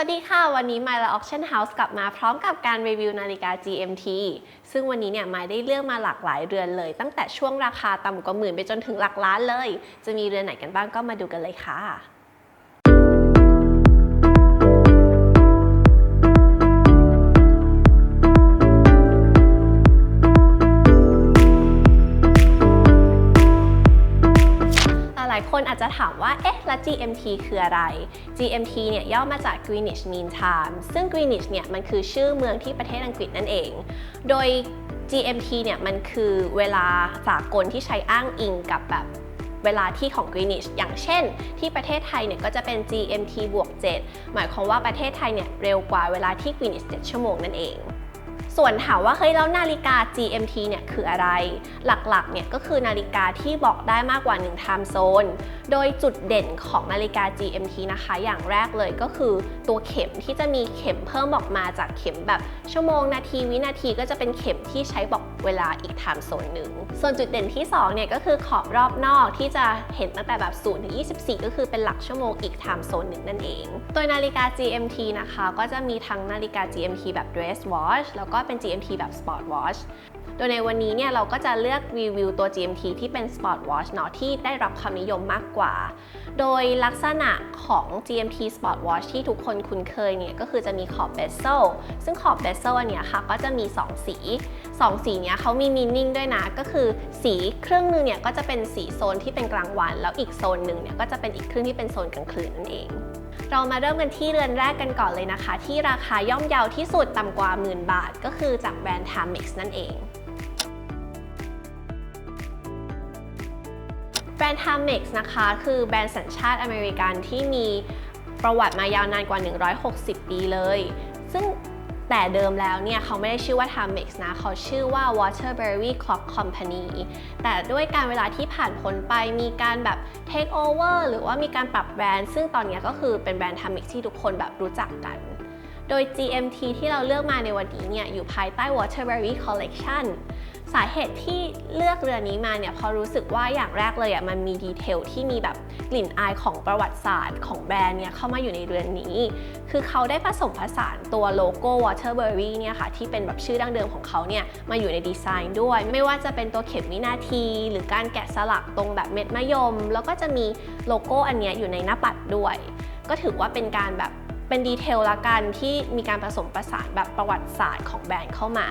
วัสดีค่ะ วันนี้ My La Auction House กลับมาพร้อมกับการรีวิวนาฬิกา GMT ซึ่งวันนี้เนี่ยมายได้เลือกมาหลากหลายเรือนเลย ตั้งแต่ช่วงราคาต่ำกว่าหมื่นไปจนถึงหลักล้านเลย จะมีเรือนไหนกันบ้างก็มาดูกันเลยค่ะ คนอาจจะถามว่า เอ๊ะ แล้ว GMT คืออะไร GMT เนี่ยย่อมาจาก Greenwich Mean Time ซึ่ง Greenwich เนี่ยมันคือชื่อเมืองที่ประเทศอังกฤษนั่นเอง โดย GMT เนี่ยมันคือเวลาสากลที่ใช้อ้างอิงกับแบบเวลาที่ของ Greenwich อย่างเช่น ที่ประเทศไทยเนี่ยก็จะเป็น GMT บวก 7 หมายความว่าประเทศไทยเนี่ยเร็วกว่าเวลาที่ Greenwich 7 ชั่วโมงนั่นเอง ส่วนถามว่าเฮ้ยแล้วนาฬิกา GMT เนี่ยคืออะไร หลักๆเนี่ยก็คือนาฬิกาที่บอกได้มากกว่า1 time zone โดยจุดเด่นของนาฬิกา GMT นะคะ อย่างแรกเลยก็คือตัวเข็มที่จะมีเข็มเพิ่มออกมาจากเข็มแบบชั่วโมงนาทีวินาทีก็จะเป็นเข็มที่ใช้บอกเวลาอีก time zone หนึ่ง ส่วนจุดเด่นที่2เนี่ยก็คือขอบรอบนอกที่จะเห็นตั้งแต่แบบ0ถึง24 ก็คือเป็นหลักชั่วโมงอีก time zone หนึ่งนั่นเอง โดยนาฬิกา GMT นะคะ ก็จะมีทั้งนาฬิกา GMT แบบ dress watch แล้วก็เป็น GMT แบบ sport watch โดยในวันนี้เนี่ยเราก็จะเลือกรีวิวตัว GMT ที่เป็น Sport Watch เนาะที่ได้รับความนิยมมากกว่า โดยลักษณะของ GMT Sport Watch ที่ทุกคนคุ้นเคยเนี่ยก็คือจะมีขอบ bezel ซึ่งขอบ bezel อันเนี้ยค่ะก็จะมี 2 สี 2 สีเนี้ยเขามีมีนิ่งด้วยนะ ก็คือสีครึ่งนึงเนี่ยก็จะเป็นสีโซนที่เป็นกลางวัน แล้วอีกโซนหนึ่งเนี่ยก็จะเป็นอีกครึ่งที่เป็นโซนกลางคืนนั่นเอง เรามาเริ่มกันที่เรือนแรกกันก่อนเลยนะคะ ที่ราคาย่อมเยาที่สุดต่ำกว่าหมื่นบาท ก็คือจากแบรนด์ Timex นั่นเองแบรนด์ Timex นะคะ คือแบรนด์สัญชาติอเมริกันที่มีประวัติมายาวนานกว่า 160 ปีเลย ซึ่ง แต่เดิมแล้วเนี่ยเขาไม่ได้ชื่อว่า Timex นะ เขาชื่อว่า Waterbury Clock Company แต่ด้วยการเวลาที่ผ่านพ้นไปมีการแบบ take over หรือว่ามีการปรับแบรนด์ ซึ่งตอนนี้ก็คือเป็นแบรนด์ Timex ที่ทุกคนแบบรู้จักกัน โดย GMT ที่เราเลือกมาในวันนี้เนี่ยอยู่ภายใต้ Waterbury Collection สาเหตุที่เลือกเรือนี้มาเนี่ยพราะรู้สึกว่าอย่างแรกเลยอะมันมีดีเทลที่มีแบบกลิ่นอายของประวัติศาสตร์ของแบรนด์เนี่ยเข้ามาอยู่ในเรือนนี้ คือเขาได้ผสมผสานตัวโลโก้ Waterbury เนี่ยค่ะที่เป็นแบบชื่อดั้งเดิมของเขาเนี่ยมาอยู่ในดีไซน์ด้วย ไม่ว่าจะเป็นตัวเข็มวินาที หรือการแกะสลักตรงแบบเม็ดมะยม แล้วก็จะมีโลโก้อันเนี้ยอยู่ในหน้าปัดด้วย ก็ถือว่าเป็นการแบบเป็นดีเทลละกันที่มีการผสมผสานแบบประวัติศาสตร์ของแบรนด์เข้ามา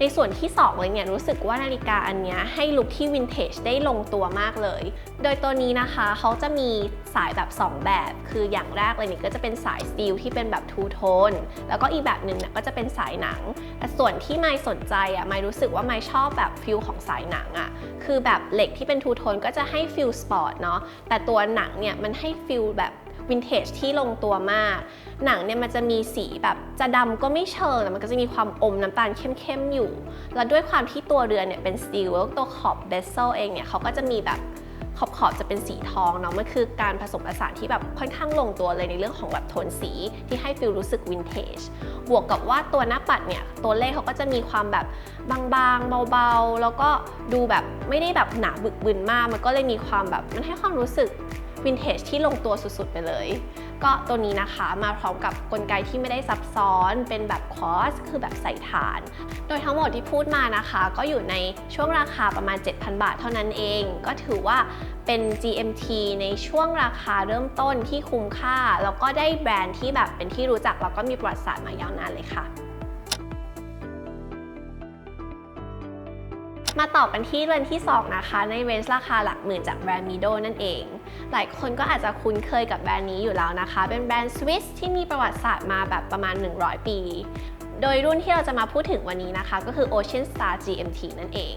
ในส่วนที่ 2 เลยเนี่ยรู้สึกว่านาฬิกาอันนี้ให้ลุคที่วินเทจได้ลงตัวมากเลย โดยตัวนี้นะคะเขาจะมีสายแบบ 2 แบบ คืออย่างแรกเลยเนี่ยก็จะเป็นสายสตีลที่เป็นแบบทูโทนแล้วก็อีกแบบหนึ่งเนี่ยก็จะเป็นสายหนัง แต่ส่วนที่ไม่สนใจอะไม่รู้สึกว่าไม่ชอบแบบฟิลของสายหนังอะคือแบบเหล็กที่เป็นทูโทนก็จะให้ฟิลสปอร์ตเนาะแต่ตัวหนังเนี่ยมันให้ฟิลแบบ วินเทจที่ลงตัวมาก หนังเนี่ยมันจะมีสีแบบจะดำก็ไม่เชิงแต่มันก็จะมีความอมน้ำตาลเข้มๆอยู่ แล้วด้วยความที่ตัวเรือนเนี่ยเป็นสตีลแล้วตัวขอบเบสเซลเองเนี่ยเขาก็จะมีแบบขอบขอบๆจะเป็นสีทองเนาะมันคือการผสมผสานที่แบบค่อนข้างลงตัวเลยในเรื่องของแบบโทนสีที่ให้ฟิลรู้สึกวินเทจ บวกกับว่าตัวหน้าปัดเนี่ย ตัวเลขเขาก็จะมีความแบบบางๆ เบาๆ แล้วก็ดูแบบไม่ได้แบบหนาบึกบึนมาก มันก็เลยมีความแบบมันให้ความรู้สึก วินเทจที่ลงตัวสุดๆไปเลย ก็ตัวนี้นะคะมาพร้อมกับกลไกที่ไม่ได้ซับซ้อนเป็นแบบคอสคือแบบใส่ฐาน โดยทั้งหมดที่พูดมานะคะ ก็อยู่ในช่วงราคาประมาณ 7,000 บาทเท่านั้นเอง ก็ถือว่าเป็น GMT ในช่วงราคาเริ่มต้นที่คุ้มค่า แล้วก็ได้แบรนด์ที่แบบเป็นที่รู้จักแล้วก็มีประวัติศาสตร์มายาวนานเลยค่ะ มาต่อกันที่เรือนที่ 2 นะคะ ในเรนจ์ราคาหลักหมื่นจากแบรนด์มิโดนั่นเอง หลายคนก็อาจจะคุ้นเคยกับแบรนด์นี้อยู่แล้วนะคะ เป็นแบรนด์สวิสที่มีประวัติศาสตร์มาแบบประมาณ 100 ปี โดยรุ่นที่เราจะมาพูดถึงวันนี้นะคะ ก็คือ Ocean Star GMT นั่นเอง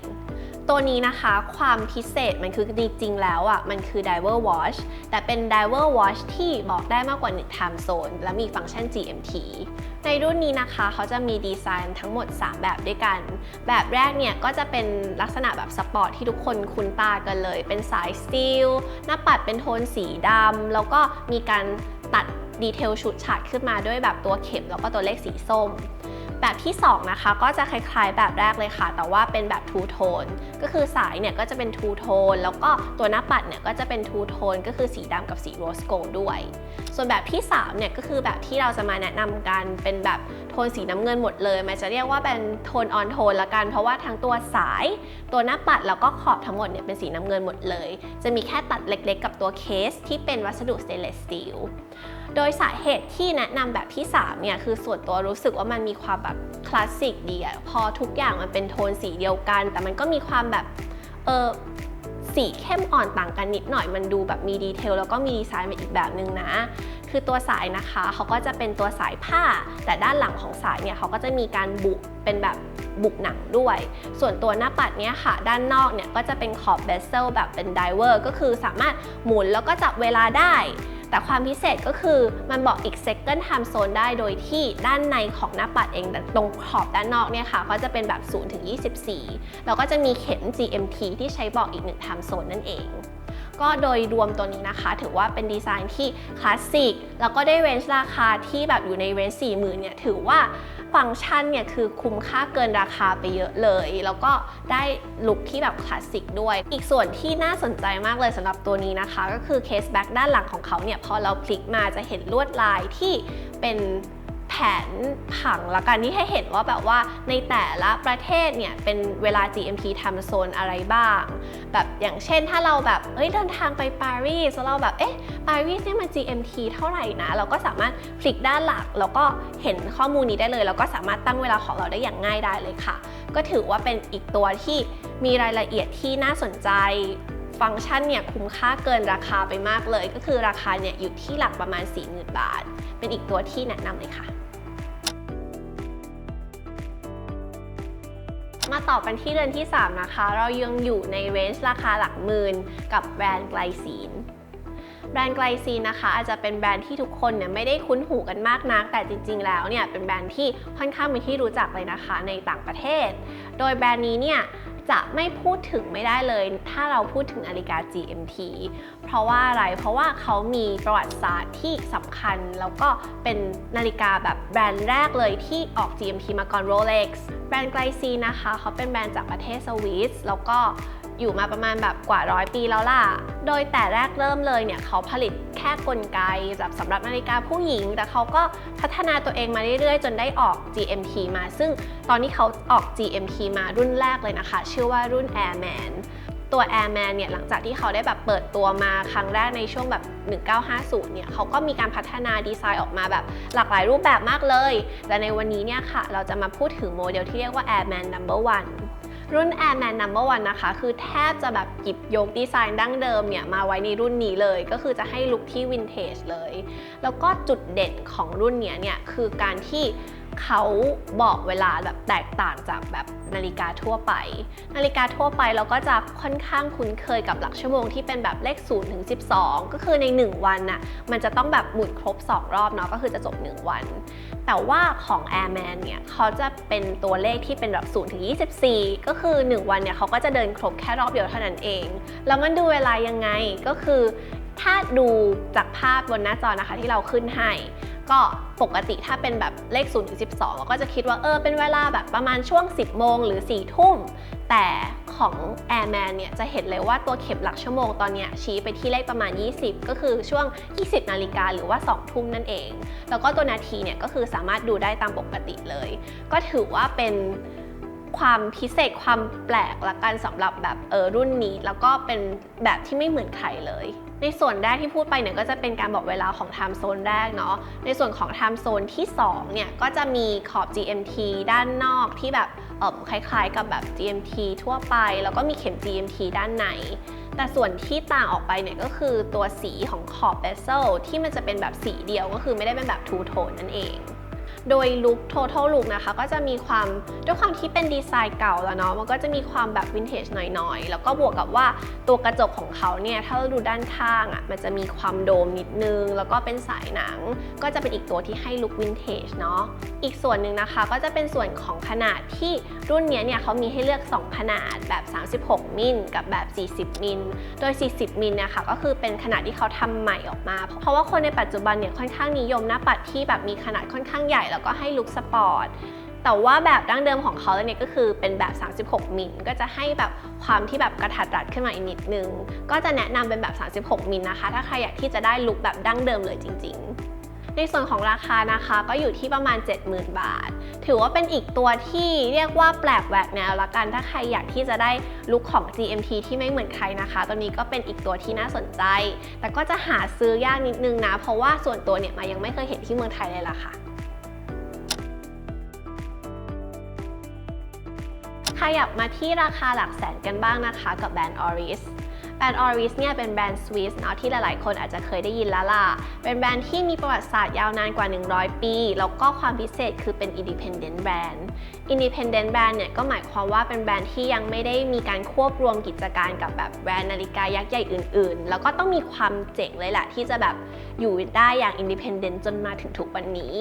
ตัวนี้นะคะความพิเศษมันคือจริงๆแล้วอะมันคือ Diver Watch แต่เป็น Diver Watch ที่บอกได้มากกว่า 1 time zone และมีฟังก์ชัน GMT ในรุ่นนี้นะคะเขาจะมีดีไซน์ทั้งหมด 3 แบบด้วยกัน แบบแรกเนี่ยก็จะเป็นลักษณะแบบสปอร์ตที่ทุกคนคุ้นตากันเลย เป็นสายสตีลหน้าปัดเป็นโทนสีดำแล้วก็มีการตัดดีเทลชุดฉาดขึ้นมาด้วยแบบตัวเข็มแล้วก็ตัวเลขสีส้ม แบบที่ 2 นะคะ ก็จะคล้ายๆแบบแรกเลยค่ะ แต่ว่าเป็นแบบทูโทนก็คือสายเนี่ยก็จะเป็นทูโทนแล้วก็ตัวหน้าปัดเนี่ยก็จะเป็นทูโทนก็คือสีดำกับสีโรสโกลด้วย ส่วนแบบที่3เนี่ยก็คือแบบที่เราจะมาแนะนำกันเป็นแบบโทนสีน้ำเงินหมดเลยมันจะเรียกว่าเป็นโทนออนโทนละกัน เพราะว่าทั้งตัวสาย ตัวหน้าปัดแล้วก็ขอบทั้งหมดเนี่ยเป็นสีน้ำเงินหมดเลย จะมีแค่ตัดเล็กๆ กับตัวเคสที่เป็นวัสดุสเตนเลสสตีล โดยสาเหตุที่แนะนำแบบที่3เนี่ยคือส่วนตัวรู้สึกว่ามันมีความแบบคลาสสิกดีอะพอทุกอย่างมันเป็นโทนสีเดียวกัน แต่มันก็มีความแบบเออสีเข้มอ่อนต่างกันนิดหน่อยมันดูแบบมีดีเทลแล้วก็มีดีไซน์มาอีกแบบนึงนะ คือตัวสายนะคะเขาก็จะเป็นตัวสายผ้า แต่ด้านหลังของสายเนี่ยเขาก็จะมีการบุเป็นแบบบุกหนังด้วย ส่วนตัวหน้าปัดเนี่ยค่ะ ด้านนอกเนี่ยก็จะเป็นขอบเบสเซลแบบเป็นไดเวอร์ก็คือสามารถหมุนแล้วก็จับเวลาได้ แต่ความพิเศษก็คือมันบอกอีก second time zone ได้โดยที่ด้านในของหน้าปัดเองแตรงขอบด้านนอกเนี่ยค่ะก็จะเป็นแบบ0ถึง24 แล้วก็จะมีเข็ม GMT ที่ใช้บอกอีก1 time zone นั่นเองก็โดยรวมตัวนี้นะคะ ถือว่าเป็นดีไซน์ที่คลาสสิกแล้วก็ได้เรนจ์ราคาที่แบบอยู่ในเรนจ์4 0,000เนี่ยถือว่า ฟังก์ชันเนี่ยคือคุ้มค่าเกินราคาไปเยอะเลย แล้วก็ได้ลุคที่แบบคลาสสิกด้วย อีกส่วนที่น่าสนใจมากเลยสำหรับตัวนี้นะคะ ก็คือเคสแบ็กด้านหลังของเขาเนี่ยพอเราพลิกมาจะเห็นลวดลายที่เป็น แผนผังละกันที่ให้เห็นว่าแบบว่าในแต่ละประเทศเนี่ยเป็นเวลา GMT time zone อะไรบ้าง แบบอย่างเช่นถ้าเราแบบเอ้ยเดินทางไปปารีสแล้วเราแบบเอ๊ะปารีสเนี่ยมัน GMT เท่าไหร่นะ เราก็สามารถพลิกด้านหลัก แล้วก็เห็นข้อมูลนี้ได้เลย แล้วก็สามารถตั้งเวลาของเราได้อย่างง่ายได้เลยค่ะ ก็ถือว่าเป็นอีกตัวที่มีรายละเอียดที่น่าสนใจฟังก์ชันเนี่ยคุ้มค่าเกินราคาไปมากเลย ก็คือราคาเนี่ยอยู่ที่หลักประมาณ 40,000 บาท เป็นอีกตัวที่แนะนำเลยค่ะ มาต่อกันที่เรือนที่ 3 นะคะ เรายังอยู่ในเรนจ์ราคาหลักหมื่นกับแบรนด์ไกลซีนแบรนด์ไกลซีนนะคะ อาจจะเป็นแบรนด์ที่ทุกคนเนี่ยไม่ได้คุ้นหูกันมากนัก แต่จริง ๆ แล้วเนี่ยเป็นแบรนด์ที่ค่อนข้างเป็นที่รู้จักเลยนะคะในต่างประเทศ โดยแบรนด์นี้เนี่ย จะไม่พูดถึงไม่ได้เลย ถ้าเราพูดถึงนาฬิกา GMT เพราะว่าอะไร เพราะว่าเขามีประวัติศาสตร์ที่สำคัญ แล้วก็เป็นนาฬิกาแบบแบรนด์แรกเลยที่ออก GMT มาก่อน Rolex แบรนด์ไกลซีนะคะ เขาเป็นแบรนด์จากประเทศสวิสแล้วก็ อยู่มาประมาณแบบกว่าร้อยปีแล้วล่ะ โดยแต่แรกเริ่มเลยเนี่ยเขาผลิตแค่กลไกแบบสำหรับนาฬิกาผู้หญิง แต่เขาก็พัฒนาตัวเองมาเรื่อยๆ จนได้ออก GMT มา ซึ่งตอนที่เขาออก GMT มารุ่นแรกเลยนะคะ ชื่อว่ารุ่น Airman ตัว Airman เนี่ยหลังจากที่เขาได้แบบเปิดตัวมาครั้งแรกในช่วงแบบ 1950 เนี่ยเขาก็มีการพัฒนาดีไซน์ออกมาแบบหลากหลายรูปแบบมากเลย และในวันนี้เนี่ยค่ะ เราจะมาพูดถึงโมเดลที่เรียกว่า Airman Number One รุ่น Airman Number One นะคะ คือแทบจะแบบหยิบยกดีไซน์ดั้งเดิมเนี่ย มาไว้ในรุ่นนี้เลย ก็คือจะให้ลุคที่วินเทจเลย แล้วก็จุดเด่นของรุ่นนี้เนี่ย คือการที่ เขาบอกเวลาแบบแตกต่างจากแบบนาฬิกาทั่วไป นาฬิกาทั่วไปเราก็จะค่อนข้างคุ้นเคยกับหลักชั่วโมงที่เป็นแบบเลข0ถึง12 ก็คือใน 1 วันน่ะมันจะต้องแบบหมุนครบ 2 รอบเนาะก็คือจะจบ 1 วัน แต่ว่าของ Airman เนี่ยเขาจะเป็นตัวเลขที่เป็นแบบ0ถึง24 ก็คือ 1 วันเนี่ยเขาก็จะเดินครบแค่รอบเดียวเท่านั้นเอง แล้วมันดูเวลายังไงก็คือ ถ้าดูจากภาพบนหน้าจอนะคะที่เราขึ้นให้ ก็ปกติถ้าเป็นแบบเลข0ถึง12เราก็จะคิดว่าเออเป็นเวลาแบบประมาณช่วง 10 โมงหรือ 4 ทุ่ม แต่ของ Airman เนี่ยจะเห็นเลยว่าตัวเข็มหลักชั่วโมงตอนเนี้ยชี้ไปที่เลขประมาณ 20 ก็คือช่วง 20 นาฬิกาหรือว่า 2 ทุ่มนั่นเอง แล้วก็ตัวนาทีเนี่ยก็คือสามารถดูได้ตามปกติเลย ก็ถือว่าเป็นความพิเศษความแปลกละกันสำหรับแบบเออรุ่นนี้ แล้วก็เป็นแบบที่ไม่เหมือนใครเลย ในส่วนแรกที่พูดไปเนี่ยก็จะเป็นการบอกเวลาของ time zone แรกเนาะ ในส่วนของ time zone ที่2เนี่ยก็จะมีขอบ GMT ด้านนอกที่แบบคล้ายๆ กับแบบ GMT ทั่วไป แล้วก็มีเข็ม GMT ด้านใน แต่ส่วนที่ต่างออกไปเนี่ยก็คือตัวสีของขอบ bezel ที่มันจะเป็นแบบสีเดียวก็คือไม่ได้เป็นแบบทูโทนนั่นเอง โดยลุค total look นะคะ ก็จะมีความด้วยความที่เป็นดีไซน์เก่าแล้วเนาะมันก็จะมีความแบบวินเทจหน่อยๆ แล้วก็บวกกับว่าตัวกระจกของเขาเนี่ย ถ้าเราดูด้านข้างอะ่ะมันจะมีความโดมนิดนึง แล้วก็เป็นสายหนัง ก็จะเป็นอีกตัวที่ให้ลุควินเทจเนาะอีกส่วนหนึ่งนะคะก็จะเป็นส่วนของขนาดที่รุ่นนี้เนี่ยเขามีให้เลือก 2 ขนาดแบบ 36 มิลกับแบบ 40 มิลโดย 40 มิลเนี่ยค่ะก็คือเป็นขนาดที่เขาทำใหม่ออกมา เพราะว่าคนในปัจจุบันเนี่ยค่อนข้างนิยมหน้าปัดที่แบบมีขนาดค่อนข้างใหญ่แล้วก็ให้ลุคสปอร์ตแต่ว่าแบบดั้งเดิมของเขาเนี่ยก็คือเป็นแบบ 36 มิลก็จะให้แบบความที่แบบกระทัดรัดขึ้นมาอีกนิดนึง ก็จะแนะนำเป็นแบบ 36 มิลนะคะ ถ้าใครอยากที่จะได้ลุคแบบดั้งเดิมเลยจริง ๆ ในส่วนของราคานะคะก็อยู่ที่ประมาณ 70,000 บาท ถือว่าเป็นอีกตัวที่เรียกว่าแปลกแหวกแนวละกัน ถ้าใครอยากที่จะได้ลุคของ GMT ที่ไม่เหมือนใครนะคะ ตัวนี้ก็เป็นอีกตัวที่น่าสนใจ แต่ก็จะหาซื้อยากนิดนึงนะ เพราะว่าส่วนตัวเนี่ยมายังไม่เคยเห็นที่เมืองไทยเลยล่ะค่ะ ขยับมาที่ราคาหลักแสนกันบ้างนะคะ กับแบรนด์ Oris แบรนด์ Oris เนี่ยเป็นแบรนด์สวิสเนาะที่หลายๆ คนอาจจะเคยได้ยินแล้วล่ะ เป็นแบรนด์ที่มีประวัติศาสตร์ยาวนานกว่า 100 ปี แล้วก็ความพิเศษคือเป็น Independent Brand Independent Brand เนี่ยก็หมายความว่าเป็นแบรนด์ที่ยังไม่ได้มีการควบรวมกิจการกับแบบแบรนด์นาฬิกายักษ์ใหญ่อื่น ๆ แล้วก็ต้องมีความเจ๋งเลยแหละที่จะแบบอยู่ได้อย่าง Independent จนมาถึงทุกวันนี้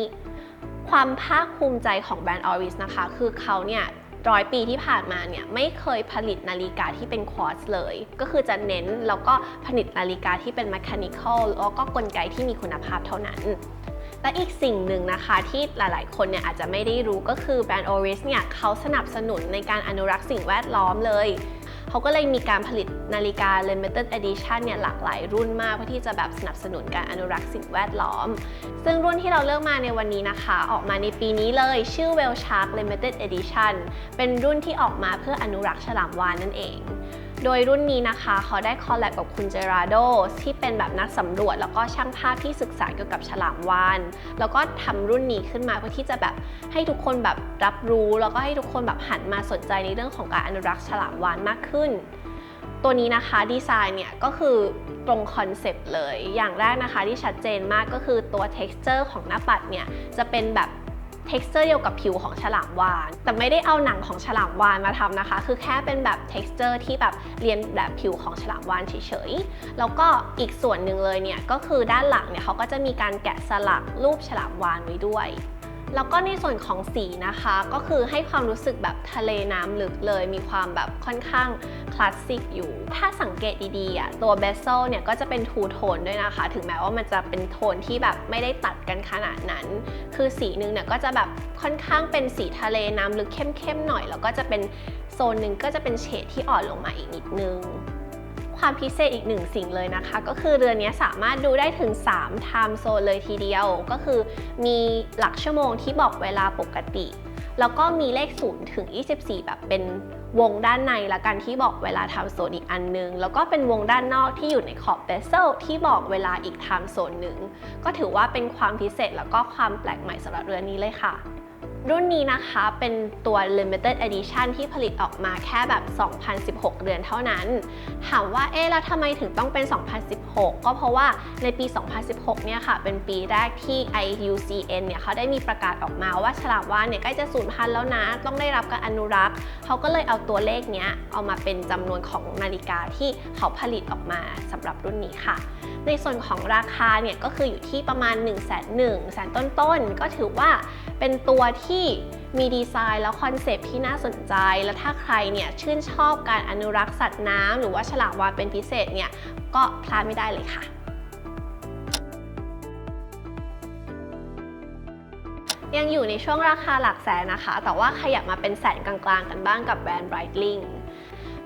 ความภาคภูมิใจของแบรนด์ Oris นะคะ คือเขาเนี่ย ร้อยปีที่ผ่านมาเนี่ยไม่เคยผลิตนาฬิกาที่เป็นควอตซ์เลย ก็คือจะเน้นแล้วก็ผลิตนาฬิกาที่เป็นแมชชีนิคอลแล้วก็กลไกที่มีคุณภาพเท่านั้นและอีกสิ่งหนึ่งนะคะที่หลายๆ คนเนี่ยอาจจะไม่ได้รู้ก็คือแบรนด์ Oris เนี่ยเขาสนับสนุนในการอนุรักษ์สิ่งแวดล้อมเลย เขาก็เลยมีการผลิตนาฬิกา limited edition เนี่ยหลากหลายรุ่นมากเพื่อที่จะแบบสนับสนุนการอนุรักษ์สิ่งแวดล้อม ซึ่งรุ่นที่เราเลือกมาในวันนี้นะคะ ออกมาในปีนี้เลยชื่อ Well Shark Limited Edition เป็นรุ่นที่ออกมาเพื่ออนุรักษ์ฉลามวาฬนั่นเอง โดยรุ่นนี้นะคะเขาได้คอลแลบกับคุณเจราโดที่เป็นแบบนักสำรวจ แล้วก็ช่างภาพที่ศึกษาเกี่ยวกับฉลามวาฬแล้วก็ทำรุ่นนี้ขึ้นมาเพื่อที่จะแบบให้ทุกคนแบบรับรู้ แล้วก็ให้ทุกคนแบบหันมาสนใจในเรื่องของการอนุรักษ์ฉลามวาฬมากขึ้นตัวนี้นะคะดีไซน์เนี่ยก็คือตรงคอนเซปต์เลย อย่างแรกนะคะที่ชัดเจนมากก็คือตัว texture ของหน้าปัดเนี่ยจะเป็นแบบ texture เดียวกับผิวของฉลามวาน แต่ไม่ได้เอาหนังของฉลามวานมาทำนะคะ คือแค่เป็นแบบ texture ที่แบบเรียนแบบผิวของฉลามวานเฉยๆ แล้วก็อีกส่วนหนึ่งเลยเนี่ยก็คือด้านหลังเนี่ยเขาก็จะมีการแกะสลักรูปฉลามวานไว้ด้วย แล้วก็ในส่วนของสีนะคะ ก็คือให้ความรู้สึกแบบทะเลน้ำลึกเลย มีความแบบค่อนข้างคลาสสิกอยู่ ถ้าสังเกตดีๆอะตัวเบสเซลเนี่ยก็จะเป็นทูโทนด้วยนะคะ ถึงแม้ว่ามันจะเป็นโทนที่แบบไม่ได้ตัดกันขนาดนั้น คือสีนึงเนี่ยก็จะแบบค่อนข้างเป็นสีทะเลน้ำลึกเข้มๆหน่อย แล้วก็จะเป็นโซนหนึ่งก็จะเป็นเฉดที่อ่อนลงมาอีกนิดนึง ความพิเศษอีกหนึ่งสิ่งเลยนะคะ ก็คือเรือนนี้สามารถดูได้ถึง3 time zone เลยทีเดียว ก็คือมีหลักชั่วโมงที่บอกเวลาปกติ แล้วก็มีเลข 0 ถึง 24 แบบเป็นวงด้านในละกันที่บอกเวลา time zone อีกอันนึง แล้วก็เป็นวงด้านนอกที่อยู่ในขอบ bezel ที่บอกเวลาอีก time zone หนึ่งก็ถือว่าเป็นความพิเศษแล้วก็ความแปลกใหม่สำหรับเรือนนี้เลยค่ะ รุ่นนี้นะคะเป็นตัว limited edition ที่ผลิตออกมาแค่แบบ 2016 เดือนเท่านั้น ถามว่าเอ๊ะแล้วทำไมถึงต้องเป็น 2016 ก็เพราะว่าในปี 2016 เนี่ยค่ะ เป็นปีแรกที่ IUCN เนี่ยเขาได้มีประกาศออกมาว่าฉลามวาฬเนี่ยใกล้จะสูญพันธุ์แล้วนะ ต้องได้รับการอนุรักษ์ เขาก็เลยเอาตัวเลขเนี้ยเอามาเป็นจำนวนของนาฬิกาที่เขาผลิตออกมาสำหรับรุ่นนี้ค่ะ ในส่วนของราคาเนี่ยก็คืออยู่ที่ประมาณ1 1 0 0 0 0แสนต้นๆก็ถือว่า เป็นตัวที่มีดีไซน์และคอนเซปต์ที่น่าสนใจ แล้วถ้าใครเนี่ยชื่นชอบการอนุรักษ์สัตว์น้ำหรือว่าฉลามวาฬเป็นพิเศษเนี่ยก็พลาดไม่ได้เลยค่ะยังอยู่ในช่วงราคาหลักแสนนะคะ แต่ว่าขยับมาเป็นแสนกลางๆ กันบ้างกับแบรนด์ Breitling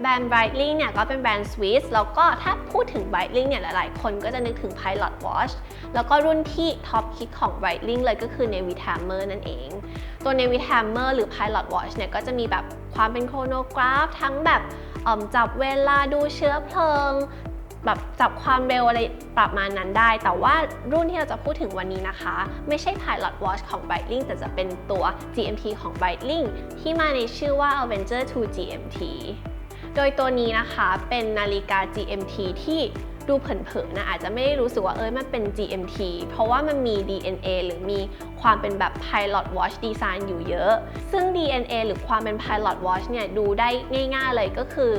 แบรนด์ Breitling เนี่ยก็เป็นแบรนด์สวิสแล้วก็ถ้าพูดถึง Breitling เนี่ยหลายๆ คนก็จะนึกถึง Pilot Watch แล้วก็รุ่นที่ท็อปคิดของ Breitling เลยก็คือ Navy Timer นั่นเอง ตัว Navy Timer หรือ Pilot Watch เนี่ยก็จะมีแบบความเป็นโครโนกราฟ ทั้งแบบจับเวลาดูเชื้อเพลิงแบบจับความเร็วอะไรประมาณนั้นได้ แต่ว่ารุ่นที่เราจะพูดถึงวันนี้นะคะ ไม่ใช่ Pilot Watch ของ Breitling แต่จะเป็นตัว GMT ของ Breitling ที่มาในชื่อว่า Avenger 2 GMT โดยตัวนี้นะคะเป็นนาฬิกา GMT ที่ดูเผินๆนะอาจจะไม่ได้รู้สึกว่าเอ้ยมันเป็น GMT เพราะว่ามันมี DNA หรือมีความเป็นแบบ Pilot Watch Design อยู่เยอะ ซึ่ง DNA หรือความเป็น Pilot Watch เนี่ยดูได้ง่ายๆเลยก็คือ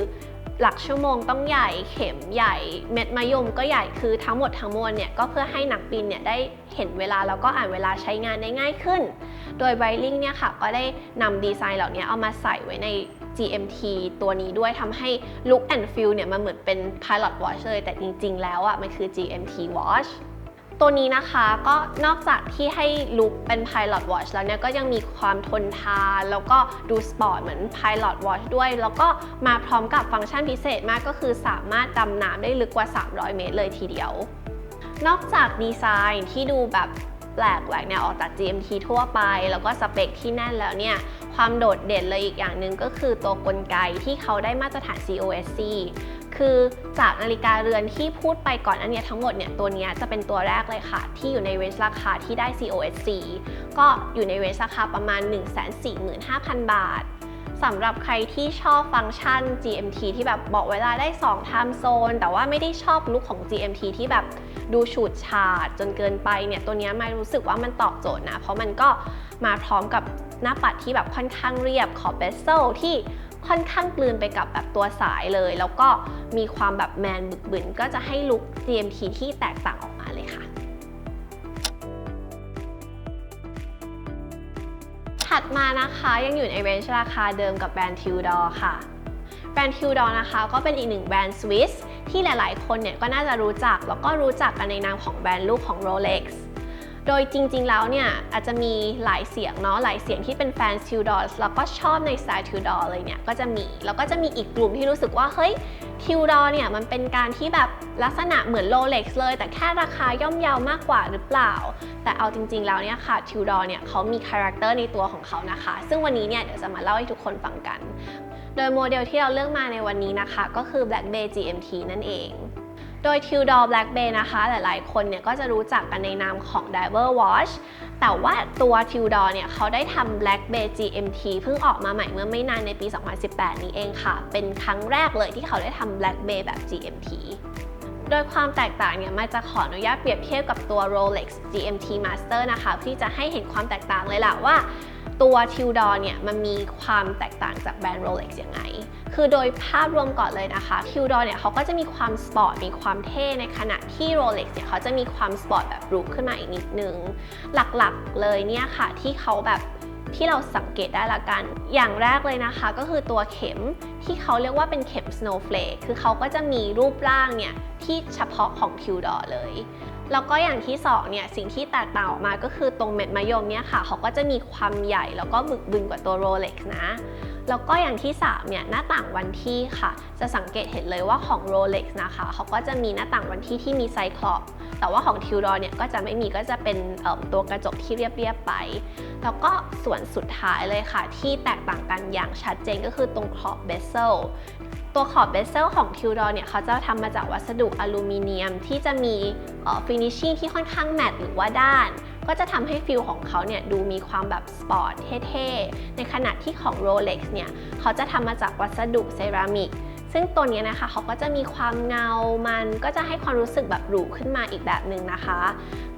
หลักชั่วโมงต้องใหญ่เข็มใหญ่ เม็ดมะยมก็ใหญ่คือทั้งหมดทั้งมวลเนี่ยก็เพื่อให้นักบินเนี่ยได้เห็นเวลาแล้วก็อ่านเวลาใช้งานได้ง่ายขึ้น โดย b r i l i n g เนี่ยค่ะก็ได้นำดีไซน์เหล่านี้เอามาใส่ไว้ใน GMT ตัวนี้ด้วยทำให้ look and feel เนี่ยมันเหมือนเป็น pilot watch เลย แต่จริงๆ แล้วอะมันคือ GMT watch ตัวนี้นะคะก็นอกจากที่ให้ลุคเป็น Pilot Watch แล้วเนี่ยก็ยังมีความทนทานแล้วก็ดูสปอร์ตเหมือน Pilot Watch ด้วย แล้วก็มาพร้อมกับฟังก์ชันพิเศษมากก็คือสามารถดำน้ำได้ลึกกว่า 300 เมตรเลยทีเดียวนอกจากดีไซน์ที่ดูแบบ แปลกแหวกแนวออกจาก GMT ทั่วไป แล้วก็สเปคที่แน่นแล้วเนี่ยความโดดเด่นเลยอีกอย่างหนึ่งก็คือตัวกลไกที่เขาได้มาตรฐาน COSC คือจากนาฬิกาเรือนที่พูดไปก่อนอันเนี้ยทั้งหมดเนี่ยตัวเนี้ยจะเป็นตัวแรกเลยค่ะ ที่อยู่ในเรนจ์ราคาที่ได้ COSC ก็อยู่ในเรนจ์ราคาประมาณ 145,000 บาทสำหรับใครที่ชอบฟังก์ชัน GMT ที่แบบบอกเวลาได้ 2 time zone แต่ว่าไม่ได้ชอบลุคของ GMT ที่แบบ ดูฉูดฉาดจนเกินไปเนี่ยตัวนี้ไม่รู้สึกว่ามันตอบโจทย์นะ เพราะมันก็มาพร้อมกับหน้าปัดที่แบบค่อนข้างเรียบขอบเบสเซลที่ค่อนข้างกลืนไปกับแบบตัวสายเลย แล้วก็มีความแบบแมนบึกบึนก็จะให้ลุค GMT ที่แตกต่างออกมาเลยค่ะถัดมานะคะยังอยู่ในเรนจ์ราคาเดิมกับแบรนด์ Tudor ค่ะ แบรนด์ Tudor นะคะก็เป็นอีกหนึ่งแบรนด์สวิส ที่หลาย ๆ คนเนี่ยก็น่าจะรู้จัก แล้วก็รู้จักกันในนามของแบรนด์ลูกของ Rolex โดยจริงๆ แล้วเนี่ยอาจจะมีหลายเสียงเนาะหลายเสียงที่เป็นแฟน Tudor แล้วก็ชอบในสไตล์ Tudor เลยเนี่ยก็จะมี แล้วก็จะมีอีกกลุ่มที่รู้สึกว่าเฮ้ย Tudor เนี่ยมันเป็นการที่แบบลักษณะเหมือน Rolex เลย แต่แค่ราคาย่อมเยาวมากกว่าหรือเปล่า แต่เอาจริง ๆ แล้วเนี่ยค่ะ Tudor เนี่ยเขามีคาแรคเตอร์ในตัวของเขานะคะ ซึ่งวันนี้เนี่ยเดี๋ยวจะมาเล่าให้ทุกคนฟังกัน โดยโมเดลที่เราเลือกมาในวันนี้นะคะ ก็คือ Black Bay GMT นั่นเอง โดย Tudor Black Bay นะคะ หลายๆ คนเนี่ยก็จะรู้จักกันในนามของ Diver Watch แต่ว่าตัว Tudor เนี่ยเขาได้ทำ Black Bay GMT เพิ่งออกมาใหม่เมื่อไม่นานในปี 2018 นี้เองค่ะ เป็นครั้งแรกเลยที่เขาได้ทำ Black Bay แบบ GMT โดยความแตกต่างเนี่ยมาจะขออนุญาตเปรียบเทียบกับตัว Rolex GMT Master นะคะที่จะให้เห็นความแตกต่างเลยล่ะว่า ตัว Tudor เนี่ยมันมีความแตกต่างจากแบรนด์ Rolex ยังไง คือโดยภาพรวมก่อนเลยนะคะ Tudor เนี่ยเขาก็จะมีความสปอร์ต มีความเท่ในขณะที่ Rolex เนี่ยเขาจะมีความสปอร์ตแบบรูปขึ้นมาอีกนิดนึง หลักๆเลยเนี่ยค่ะที่เขาแบบที่เราสังเกตได้ละกัน อย่างแรกเลยนะคะ ก็คือตัวเข็มที่เขาเรียกว่าเป็นเข็ม snowflake คือเขาก็จะมีรูปร่างเนี่ยที่เฉพาะของ Tudor เลย แล้วก็อย่างที่สองเนี่ยสิ่งที่แตกต่างออกมาก็คือตรงเม็ดมะยมเนี่ยค่ะเขาก็จะมีความใหญ่แล้วก็บึกบึนกว่าตัวโรเล็กนะ แล้วก็อย่างที่3เนี่ยหน้าต่างวันที่ค่ะ จะสังเกตเห็นเลยว่าของ Rolex นะคะเขาก็จะมีหน้าต่างวันที่ที่มีไซคลอปแต่ว่าของ Tudor เนี่ยก็จะไม่มีก็จะเป็นตัวกระจกที่เรียบๆไป แล้วก็ส่วนสุดท้ายเลยค่ะ ที่แตกต่างกันอย่างชัดเจนก็คือตรงขอบเบสเซลตัวขอบเบสเซลของ Tudor เนี่ยเขาจะทำมาจากวัสดุอลูมิเนียมที่จะมีฟินิชชิ่งที่ค่อนข้างแมตต์หรือว่าด้าน ก็จะทำให้ฟิลของเขาเนี่ยดูมีความแบบสปอร์ตเท่ๆ ในขณะที่ของ Rolex เนี่ยเขาจะทำมาจากวัสดุเซรามิก ซึ่งตัวนี้นะคะเขาก็จะมีความเงา มันก็จะให้ความรู้สึกแบบหรูขึ้นมาอีกแบบหนึ่งนะคะ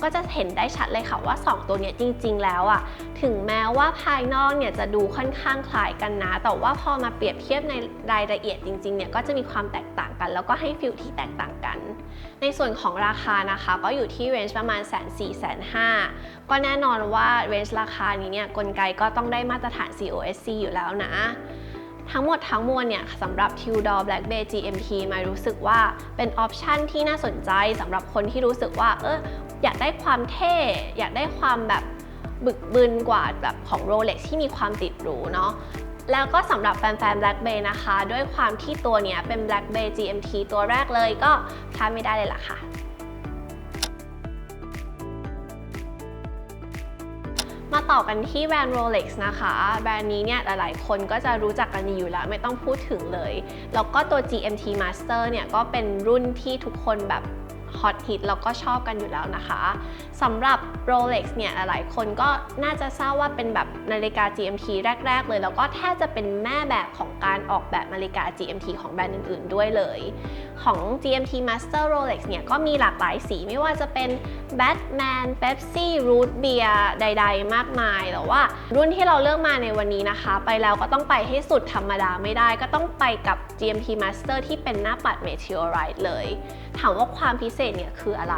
ก็จะเห็นได้ชัดเลยค่ะว่า 2 ตัวนี้จริง ๆ แล้วอะ ถึงแม้ว่าภายนอกเนี่ยจะดูค่อนข้างคล้ายกันนะ แต่ว่าพอมาเปรียบเทียบในรายละเอียดจริง ๆ เนี่ยก็จะมีความแตกต่างกัน แล้วก็ให้ฟิลที่แตกต่างกัน ในส่วนของราคานะคะ ก็อยู่ที่เรนจ์ประมาณแสนสี่แสนห้าก็แน่นอนว่าเรนจ์ราคานี้เนี่ยกลไกก็ต้องได้มาตรฐาน COSC อยู่แล้วนะ ทั้งหมดทั้งมวลเนี่ยสำหรับ Tudor Black Bay GMT มารู้สึกว่าเป็นออปชันที่น่าสนใจสำหรับคนที่รู้สึกว่าเอออยากได้ความเท่ อยากได้ความแบบบึกบึนกว่าแบบของ Rolex ที่มีความติดหรูเนาะแล้วก็สำหรับแฟนๆ Black Bay นะคะ ด้วยความที่ตัวเนี้ยเป็น Black Bay GMT ตัวแรกเลยก็พลาดไม่ได้เลยล่ะค่ะ มาต่อกันที่แบรนด์ Rolex นะคะ แบรนด์นี้เนี่ยหลาย ๆ คนก็จะรู้จักกันดีอยู่แล้วไม่ต้องพูดถึงเลย แล้วก็ตัว GMT Master เนี่ยก็เป็นรุ่นที่ทุกคนแบบฮอตฮิตแล้วก็ชอบกันอยู่แล้วนะคะสำหรับ Rolex เนี่ยหลายๆคนก็น่าจะทราบว่าเป็นแบบนาฬิกา GMT แรก ๆ เลย แล้วก็แทบจะเป็นแม่แบบของการออกแบบนาฬิกา GMT ของแบรนด์อื่น ๆ ด้วยเลย ของ GMT Master Rolex เนี่ยก็มีหลากหลายสีไม่ว่าจะเป็น Batman Pepsi Root Beer ใด ๆ มากมาย แต่ว่ารุ่นที่เราเลือกมาในวันนี้นะคะ ไปแล้วก็ต้องไปให้สุดธรรมดาไม่ได้ ก็ต้องไปกับ GMT Master ที่เป็นหน้าปัด Meteorite เลย ถามว่าความพิเศษเนี่ยคืออะไร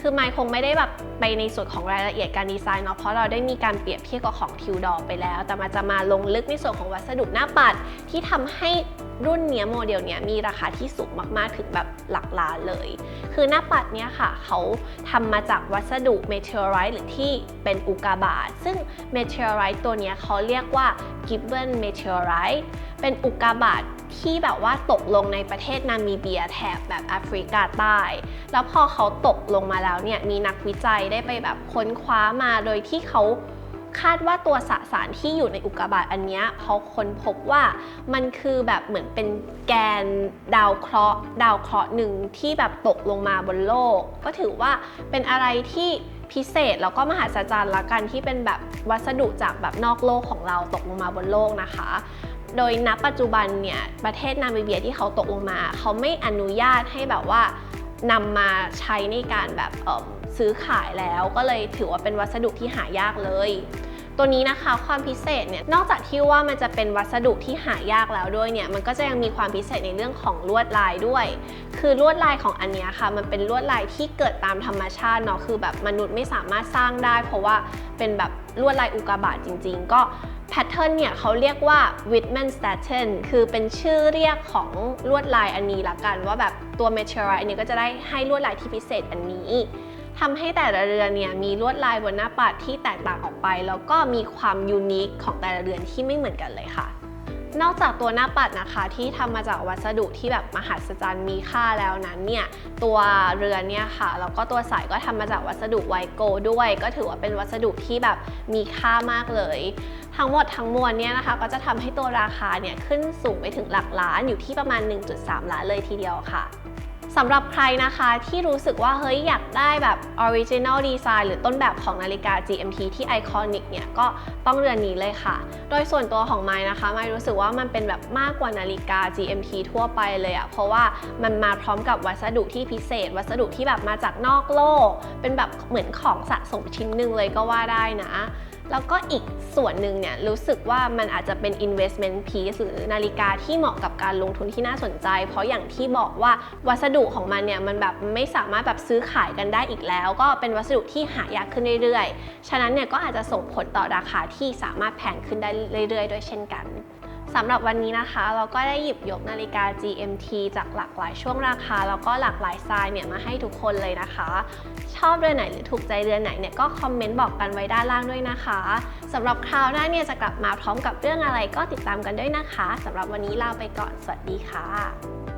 คือไมค์คงไม่ได้แบบไปในส่วนของรายละเอียดการดีไซน์เนาะเพราะเราได้มีการเปรียบเทียบกับของ Tudor ไปแล้ว แต่มาจะมาลงลึกในส่วนของวัสดุหน้าปัดที่ทำให้รุ่นเนี้ยโมเดลเนี้ยมีราคาที่สูงมากๆถึงแบบหลักล้านเลย คือหน้าปัดเนี่ยค่ะเขาทำมาจากวัสดุเมเทอไรต์หรือที่เป็นอุกกาบาตซึ่งเมเทอไรต์ตัวเนี้ยเขาเรียกว่า Gibbon Meteorite เป็นอุกกาบาตที่แบบว่าตกลงในประเทศนามิเบียแถบแบบแอฟริกาใต้ แล้วพอเขาตกลงมาแล้วเนี่ยมีนักวิจัยได้ไปแบบค้นคว้ามาโดยที่เขา คาดว่าตัวสสารที่อยู่ในอุกกาบาตอันนี้เขาค้นพบว่ามันคือแบบเหมือนเป็นแกนดาวเคราะห์ดาวเคราะห์หนึ่งที่แบบตกลงมาบนโลก ก็ถือว่าเป็นอะไรที่พิเศษแล้วก็มหัศจรรย์ละกันที่เป็นแบบวัสดุจากแบบนอกโลกของเราตกลงมาบนโลกนะคะ โดยณปัจจุบันเนี่ยประเทศนามิเบียที่เขาตกลงมา เขาไม่อนุญาตให้แบบว่านำมาใช้ในการแบบซื้อขายแล้วก็เลยถือว่าเป็นวัสดุที่หายากเลย ตัวนี้นะคะความพิเศษเนี่ยนอกจากที่ว่ามันจะเป็นวัสดุที่หายากแล้วด้วยเนี่ยมันก็จะยังมีความพิเศษในเรื่องของลวดลายด้วย คือลวดลายของอันนี้ค่ะ มันเป็นลวดลายที่เกิดตามธรรมชาติเนาะคือแบบมนุษย์ไม่สามารถสร้างได้ เพราะว่าเป็นแบบลวดลายอุกกาบาตจริง ๆ ก็แพทเทิร์นเนี่ยเขาเรียกว่า Whitman Pattern คือเป็นชื่อเรียกของลวดลายอันนี้ละกัน ว่าแบบตัว Meteorite อันนี้ก็จะได้ให้ลวดลายที่พิเศษอันนี้ ทำให้แต่ละเรือนเนี่ยมีลวดลายบนหน้าปัดที่แตกต่างออกไป แล้วก็มีความยูนิคของแต่ละเรือนที่ไม่เหมือนกันเลยค่ะ นอกจากตัวหน้าปัดนะคะที่ทำมาจากวัสดุที่แบบมหัศจรรย์มีค่าแล้วนั้นเนี่ยตัวเรือนเนี่ยค่ะแล้วก็ตัวสายก็ทำมาจากวัสดุไวโกด้วย ก็ถือว่าเป็นวัสดุที่แบบมีค่ามากเลย ทั้งหมดทั้งมวลเนี่ยนะคะ ก็จะทำให้ตัวราคาเนี่ยขึ้นสูงไปถึงหลักล้านอยู่ที่ประมาณ 1.3 ล้านเลยทีเดียวค่ะ สำหรับใครนะคะที่รู้สึกว่าเฮ้ยอยากได้แบบ Original Design หรือต้นแบบของนาฬิกา GMT ที่ไอคอนิกเนี่ยก็ต้องเรือนนี้เลยค่ะ โดยส่วนตัวของไม้นะคะไม้รู้สึกว่ามันเป็นแบบมากกว่านาฬิกา GMT ทั่วไปเลยอะเพราะว่ามันมาพร้อมกับวัสดุที่พิเศษ วัสดุที่แบบมาจากนอกโลก เป็นแบบเหมือนของสะสมชิ้นหนึ่งเลยก็ว่าได้นะ แล้วก็อีกส่วนหนึ่งเนี่ยรู้สึกว่ามันอาจจะเป็น investment piece หรือนาฬิกาที่เหมาะกับการลงทุนที่น่าสนใจ เพราะอย่างที่บอกว่าวัสดุของมันเนี่ยมันแบบไม่สามารถแบบซื้อขายกันได้อีกแล้ว ก็เป็นวัสดุที่หายากขึ้นเรื่อยๆ ฉะนั้นเนี่ยก็อาจจะส่งผลต่อราคาที่สามารถแพงขึ้นได้เรื่อยๆ ด้วยเช่นกัน สำหรับวันนี้นะคะ เราก็ได้หยิบยกนาฬิกา GMT จากหลากหลายช่วงราคา แล้วก็หลากหลายไซส์เนี่ยมาให้ทุกคนเลยนะคะ ชอบเรือนไหนหรือถูกใจเรือนไหนเนี่ยก็คอมเมนต์บอกกันไว้ด้านล่างด้วยนะคะสำหรับคราวหน้าเนี่ยจะกลับมาพร้อมกับเรื่องอะไรก็ติดตามกันด้วยนะคะสำหรับวันนี้ลาไปก่อนสวัสดีค่ะ